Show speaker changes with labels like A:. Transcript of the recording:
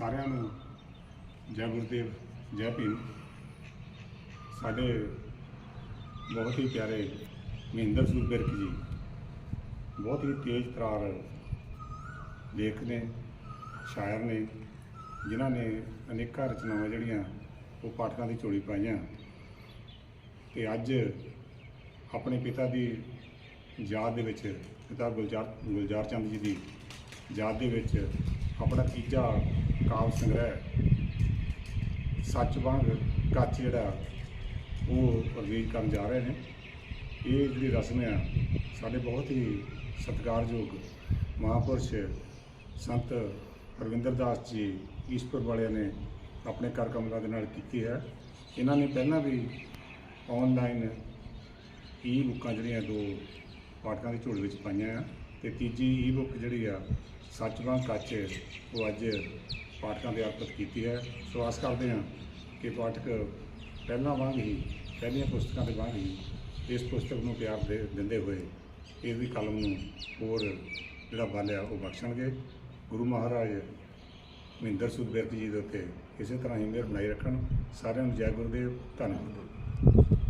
A: ਸਾਰਿਆਂ ਨੂੰ ਜੈ ਗੁਰਦੇਵ, ਜੈ ਭੀਮ। ਸਾਡੇ ਬਹੁਤ ਹੀ ਪਿਆਰੇ ਮਹਿੰਦਰ ਸਿੰਘ ਬਿਰਕ ਜੀ ਬਹੁਤ ਹੀ ਤੇਜ਼ ਤਰਾਰ ਲੇਖ ਨੇ ਸ਼ਾਇਰ ਨੇ, ਜਿਨ੍ਹਾਂ ਨੇ ਅਨੇਕਾਂ ਰਚਨਾਵਾਂ ਜਿਹੜੀਆਂ ਉਹ ਪਾਠਕਾਂ ਦੀ ਝੋਲੀ ਪਾਈਆਂ। ਤੇ ਅੱਜ ਆਪਣੇ ਪਿਤਾ ਦੀ ਯਾਦ ਦੇ ਵਿੱਚ, ਪਿਤਾ ਗੁਲਜ਼ਾਰ ਗੁਲਜ਼ਾਰ ਚੰਦ ਜੀ ਦੀ ਯਾਦ ਦੇ ਵਿੱਚ ਆਪਣਾ ਤੀਜਾ ਕਾਵ ਸੰਗ੍ਰਹਿ ਸੱਚ ਵਾਂਗ ਕੱਚ ਜਿਹੜਾ, ਉਹ ਰਿਲੀਜ਼ ਕਰਨ ਜਾ ਰਹੇ ਨੇ। ਇਹ ਜਿਹੜੀ ਰਸਮ ਆ, ਸਾਡੇ ਬਹੁਤ ਹੀ ਸਤਿਕਾਰਯੋਗ ਮਹਾਪੁਰਸ਼ ਸੰਤ ਰਵਿੰਦਰ ਦਾਸ ਜੀ ਈਸ਼ਵਰ ਵਾਲਿਆਂ ਨੇ ਆਪਣੇ ਕਰ ਕਮਲਾਂ ਦੇ ਨਾਲ ਕੀਤੀ ਹੈ। ਇਹਨਾਂ ਨੇ ਪਹਿਲਾਂ ਵੀ ਆਨਲਾਈਨ ਈ ਬੁੱਕਾਂ ਜਿਹੜੀਆਂ ਦੋ ਪਾਠਕਾਂ ਦੀ ਝੋਲੀ ਵਿੱਚ ਪਾਈਆਂ ਆ। ਤੇ ਤੀਜੀ ਈ ਬੁੱਕ ਜਿਹੜੀ ਆ, ਸੱਚਵਾਂ ਕੱਚ, ਉਹ ਅੱਜ ਪਾਠਕਾਂ ਦੇ ਅਰਪਿਤ ਕੀਤੀ ਹੈ। ਸੋ ਆਸ ਕਰਦੇ ਹਾਂ ਕਿ ਪਾਠਕ ਪਹਿਲਾਂ ਵਾਂਗ ਹੀ, ਪਹਿਲੀਆਂ ਪੁਸਤਕਾਂ ਦੇ ਵਾਂਗ ਹੀ ਇਸ ਪੁਸਤਕ ਨੂੰ ਪਿਆਰ ਦੇ ਦਿੰਦੇ ਹੋਏ ਇਸ ਦੀ ਕਲਮ ਨੂੰ ਹੋਰ ਜਿਹੜਾ ਬਲਿਆ ਉਹ ਬਖਸ਼ਣਗੇ। ਗੁਰੂ ਮਹਾਰਾਜ ਮਹਿੰਦਰ ਸੁਖ ਬਿਰਕ ਜੀ ਦੇ ਉੱਤੇ ਇਸੇ ਤਰ੍ਹਾਂ ਹੀ ਮਿਹਰ ਬਣਾਈ ਰੱਖਣ। ਸਾਰਿਆਂ ਨੂੰ ਜੈ ਗੁਰਦੇਵ, ਧੰਨਵਾਦ।